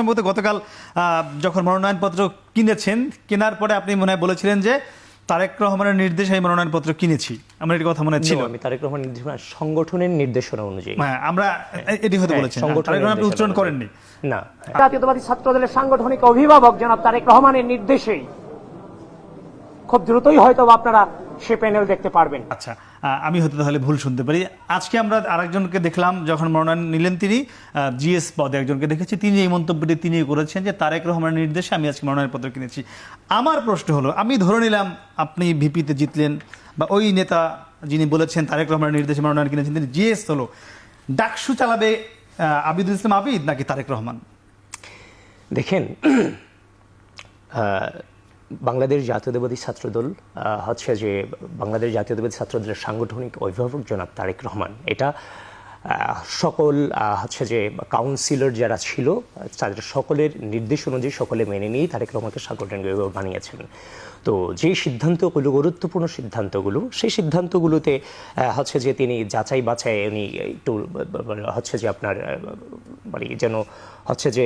সম্ভবত গতকাল যখন মনোনয়নপত্র কিনেছেন কেনার পরে আপনি মনে হয় বলেছিলেন যে তারেক রহমানের নির্দেশে আমি মনোনয়নপত্র কিনেছি। আমার এটি কথা মনে ছিল। আমি তারেক রহমান নির্দেশনা সংগঠনের নির্দেশনা অনুযায়ী। হ্যাঁ আমরা এটি হতে বলেছি তারেক রহমান উচ্চারণ করেননি। না। জাতীয়তাবাদী ছাত্র দলের সাংগঠনিক অভিভাবক জনাব তারেক রহমানের নির্দেশেই খুব দ্রুতই হয়তো আপনারা সে প্যানেল দেখতে পারবেন। আচ্ছা আমি হয়তো তাহলে ভুল শুনতে পারি। আজকে আমরা আরেকজনকে দেখলাম যখন মনোনয়ন নিলেন তিনি জিএস পদে একজনকে দেখেছি। তিনি এই মন্তব্যটি তিনি করেছেন যে তারেক রহমানের নির্দেশে আমি আজকে মনোনয়নপত্র কিনেছি। আমার প্রশ্ন হলো আমি ধরে নিলাম আপনি ভিপিতে জিতলেন বা ওই নেতা যিনি বলেছেন তারেক রহমানের নির্দেশে মনোনয়ন কিনেছেন তিনি জিএস হলো। ডাকসু চালাবে আবিদুল ইসলাম আবিদ নাকি তারেক রহমান? দেখেন বাংলাদেশ জাতীয়তাবাদী ছাত্রদল হচ্ছে যে বাংলাদেশ জাতীয়তাবাদী ছাত্রদলের সাংগঠনিক অভিভাবক জনাব তারেক রহমান। এটা সকল হচ্ছে যে কাউন্সিলর যারা ছিল, তাদের সকলের নির্দেশ অনুযায়ী সকলে মেনে নিয়েই তারেক রহমানকে সাংগঠনিক বানিয়েছেন। তো যে সিদ্ধান্তগুলো, গুরুত্বপূর্ণ সিদ্ধান্তগুলো, সেই সিদ্ধান্তগুলোতে হচ্ছে যে তিনি যাচাই বাছাই উনি একটু মানে হচ্ছে যে আপনার মানে যেন হচ্ছে যে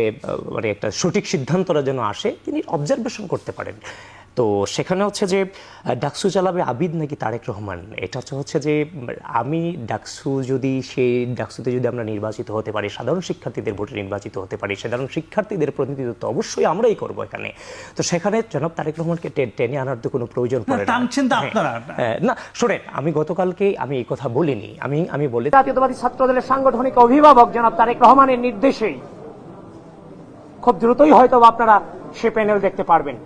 মানে একটা সঠিক সিদ্ধান্তটা যেন আসে, তিনি অবজারভেশন করতে পারেন। তো সেখানে হচ্ছে যে ডাকসু চালাবে আবিদ নাকি তারেক রহমান? এটা হচ্ছে হচ্ছে যে আমি ডাকসু যদি সেই ডাকসুতে যদি আমরা নির্বাচিত হতে পারি সাধারণ শিক্ষার্থীদের ভোটে নির্বাচিত হতে পারি সাধারণ শিক্ষার্থীদের প্রতিনিধিত্ব অবশ্যই আমরাই করব এখানে। তো সেখানে জনাব তারেক রহমানকে টেনে আনার তো কোনো প্রয়োজন পড়ে না। হ্যাঁ, আপনারা। হ্যাঁ, না শোনেন আমি গতকালকে আমি এই কথা বলিনি। আমি আমি বলে জাতীয়তাবাদী ছাত্র দলের সাংগঠনিক অভিভাবক জনাব তারেক রহমানের নির্দেশেই খুব দ্রুতই হয়তো আপনারা সে প্যানেল দেখতে পারবেন।